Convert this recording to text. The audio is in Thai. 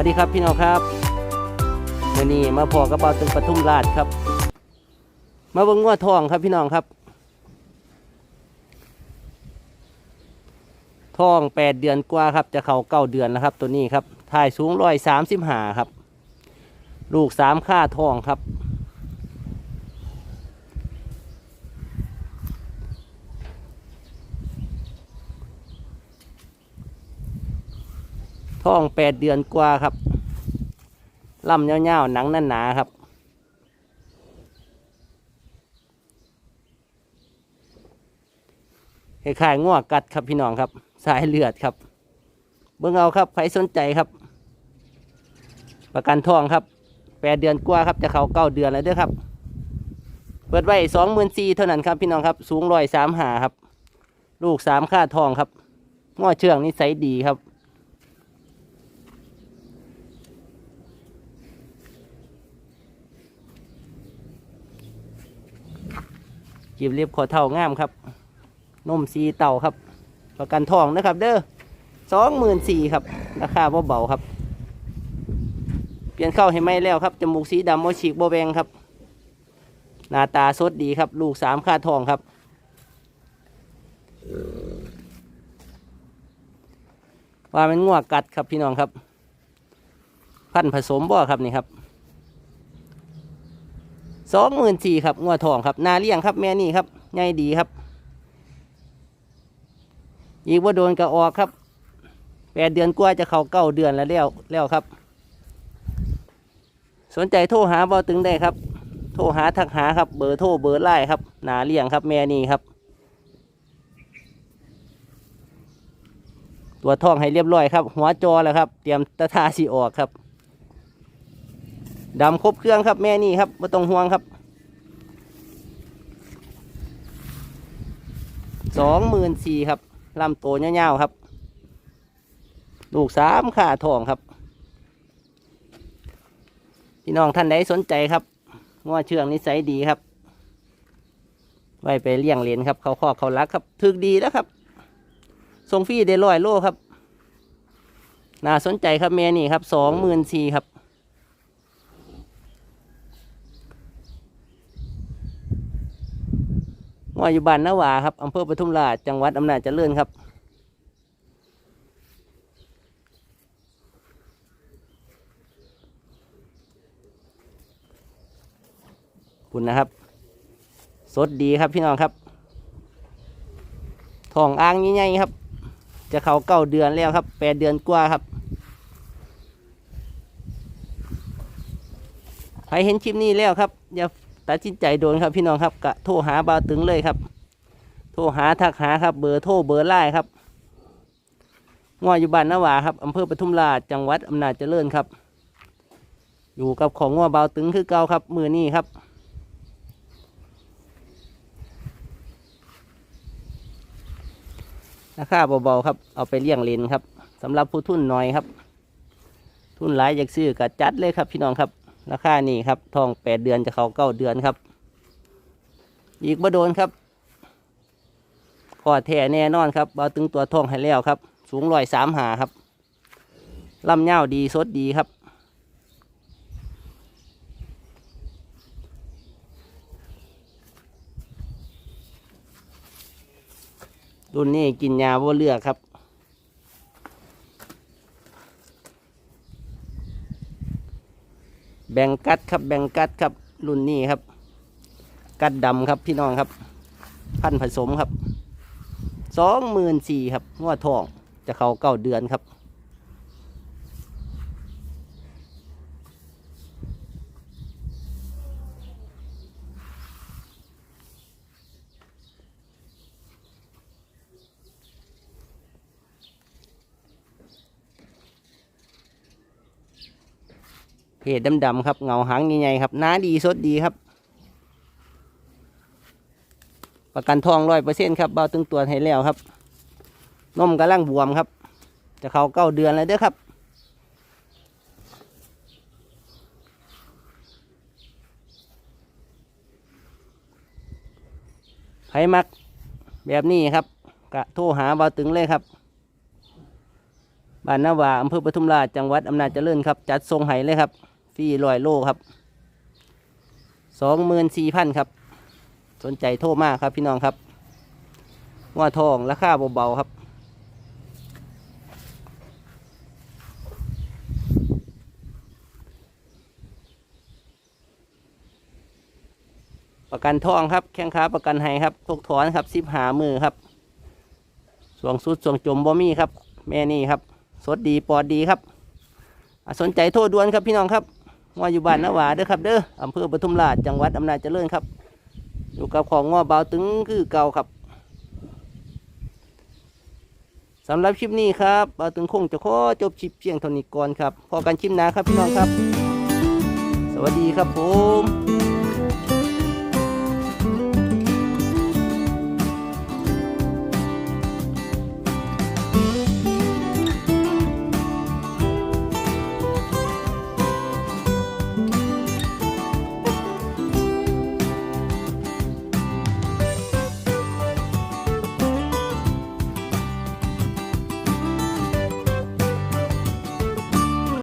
วัสดีครับพี่น้องครับวันนี้มาพอกระเป๋าตึงปทุมราชครับ มาเบิ่งงัวทองครับพี่น้องครับ ทองแปดเดือนกว่าครับ จะเข่าเก้าเดือนแล้วครับ ตัวนี้ครับถ่ายสูงร้อยสามสิบห้าครับ ลูกสามค่าทองครับ ท้องแปดเดือนกว่าครับลำเงาวๆหนังหนาๆครับ คล้ายๆง่วกัดครับพี่น้องครับ สายเลือดครับ เบิ่งเอาครับใครสนใจครับ ประกันทองครับแปดเดือนกว่าครับจะเข้าเก้าเดือนแล้วด้อครับ เปิดไว้สองหมื่นสี่เท่านั้นครับพี่น้องครับ สูงร้อยสามหาครับ ลูกสามค่าทองครับง้อเชื่องนิสัยดีครับ จีบเรียบขอเท่างามครับนมสีเต่าครับ ประกันทองนะครับ เด้อสองหมื่นสี่ครับ ราคาเบาๆครับ เปลี่ยนเข้าให้ไหมแล้วครับ จมูกสีดำโมฉีกโบแบงครับ หน้าตาสดดีครับ ลูกสามค่าทองครับ ว่ามันง่วกัดครับพี่น้องครับ พันผสมบ่ครับนี่ครับ สองหมื่นสี่ครับงัวทองครับนาเลี้ยงครับแม่นี่ครับใหญ่ดีครับ อีกว่าโดนกระออกครับแปดเดือนกว่าจะเข้าเก้าเดือนแล้วแล้วแล้วครับ สนใจโทรหาบาตึงได้ครับ โทรหาทักหาครับ เบอร์โทรเบอร์ไล่ครับนาเลี้ยงครับแม่นี่ครับ ตัวทองให้เรียบร้อยครับ หัวจอแล้วครับ เตรียมตะทาสีออกครับ ดำครบเครื่องครับแม่นี่ครับไม่ต้องห่วงครับสองหมื่นสี่ครับลำโตเงี้ยวๆครับ ลูกสามขาทองครับพี่น้องท่านใดสนใจครับง้อเชื่องนิสัยดีครับ ไว้ไปเลี้ยงเลนครับ เขาคอกเขารักครับถึกดีแล้วครับส่งฟรีได้ร้อยโลครับ น่าสนใจครับแม่นี่ครับสองหมื่นสี่ครับ ว่าอยู่บ้านนาวาครับอำเภอปทุมราชจังหวัดอำนาจเจริญครับคุณนะครับ สดดีครับพี่น้องครับทองอ่างใหญ่ๆครับ จะเขาเก้าเดือนแล้วครับแปดเดือนกว่าครับใครเห็นคลิปนี้แล้วครับอย่า ตัดสินใจโดนครับพี่น้องครับกะโทรหาบาวตึงเลยครับ โทรหาทักหาครับ เบอร์โทรเบอร์ไลน์ครับง้ออยู่บ้านนาวาครับอำเภอปทุมราชจังหวัดอำนาจเจริญครับ อยู่กับของง้อบาวตึงคือเก่าครับ มือนี้ครับราคาเบาๆครับ เอาไปเลี้ยงเลนครับสำหรับผู้ทุนน้อยครับ ทุนหลายอยากซื้อก็จัดเลยครับพี่น้องครับ ราคานี่ครับทองแปดเดือนจะเขาเก้าเดือนครับ อีกบ่โดนครับพอแท้แน่นอนครับเอาตึงตัวทองให้แล้วครับ สูงร้อยสามหาครับลำเง่าดีสดดีครับ รุ่นนี้กินยาว่าเลือกครับ บ่งกัดครับแบ่งกัดครับรุ่นนี้ครับ กัดดำครับพี่น้องครับ พันผสมครับสองหมื่นสี่ครับงวดทองจะเขาเก้าเดือนครับ จดำๆครับเงาหางใหญ่ๆครับน้าดีสดดีครับ ประกันทองร้อยเปอร์เซ็นครับเบาตึงตัวให้แล้วครับนมกำลังบวมครับ จะเขาเก้าเดือนแล้วเด้อครับไผมักแบบนี้ครับกะโทรหาเบาตึงเลยครับบ้านนาวาอำเภอปทุมราชจังหวัดอำนาจเจริญครับ จัดทรงไห้เลยครับ ฟรีลอยโลครับสองหมื่นสี่พันครับ สนใจโทรมากครับพี่น้องครับว่าทองราคาเบาๆครับประกันทองครับแข้งขาประกันให้ครับทกถอนครับสิบหามือครับสวงสุดสวงจมบ่มีครับ แม่นี่ครับ สดดีปลอดดีครับ สนใจโทรด่วนครับพี่น้องครับ ว่าอยู่บ้านนาวาเด้อครับ เด้ออำเภอปทุมราชจังหวัดอำนาจเจริญครับ อยู่กับของง้อเบาตึงคือเก่าครับสำหรับคลิปนี้ครับเบาตึงคงจะขอจบคลิปเพียงเท่านี้ก่อนครับพอกันคลิปหน้าครับพี่น้องครับ สวัสดีครับผม